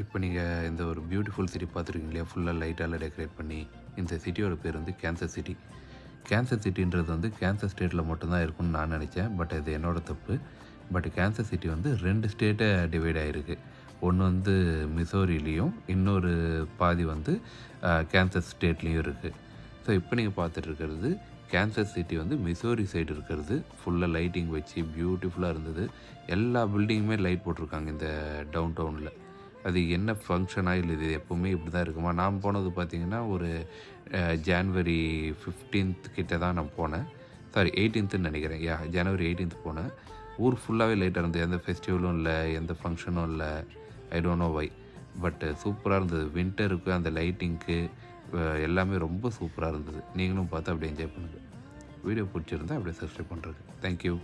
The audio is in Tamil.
இப்போ நீங்கள் இந்த ஒரு பியூட்டிஃபுல் சிட்டி பார்த்துருக்கீங்க இல்லையா? ஃபுல்லாக லைட்டால் டெக்கரேட் பண்ணி இந்த சிட்டியோட பேர் வந்து கேன்சர் சிட்டி கேன்சர் சிட்டின்றது வந்து கேன்சர் ஸ்டேட்டில் மட்டும்தான் இருக்கும்னு நான் நினச்சேன். பட் இது என்னோடய தப்பு. பட் கேன்சர் சிட்டி வந்து ரெண்டு ஸ்டேட்டை டிவைட் ஆகிருக்கு ஒன்று வந்து மிசோரிலையும் இன்னொரு பாதி வந்து கேன்சர் ஸ்டேட்லேயும் இருக்குது ஸோ இப்போ நீங்கள் பார்த்துட்ருக்கிறது கேன்சர் சிட்டி வந்து மிசோரி சைடு இருக்கிறது. ஃபுல்லாக லைட்டிங் வச்சு பியூட்டிஃபுல்லாக இருந்தது. எல்லா பில்டிங்குமே லைட் போட்டிருக்காங்க இந்த டவுன் டவுனில் அது என்ன ஃபங்க்ஷனாக இல்லை இது எப்போவுமே இப்படி தான் இருக்குமா? நான் போனது பார்த்தீங்கன்னா ஒரு ஜான்வரி ஃபிஃப்டீன்த் கிட்டே தான் நான் போனேன். சாரி எயிட்டீன்த்துன்னு நினைக்கிறேன். யா ஜனவரி எயிட்டீன்த் போனேன். ஊர் ஃபுல்லாகவே லைட்டாக இருந்தது. எந்த ஃபெஸ்டிவலும் இல்லை எந்த ஃபங்க்ஷனும் இல்லை. I don't know why but சூப்பராக இருந்தது. வின்டருக்கு அந்த லைட்டிங்க்கு எல்லாமே ரொம்ப சூப்பராக இருந்தது. நீங்களும் பார்த்து அப்படியே என்ஜாய் பண்ணுங்கள் வீடியோ பிடிச்சிருந்தா அப்படியே சப்ஸ்கிரைப் பண்ணுறது தேங்க்யூ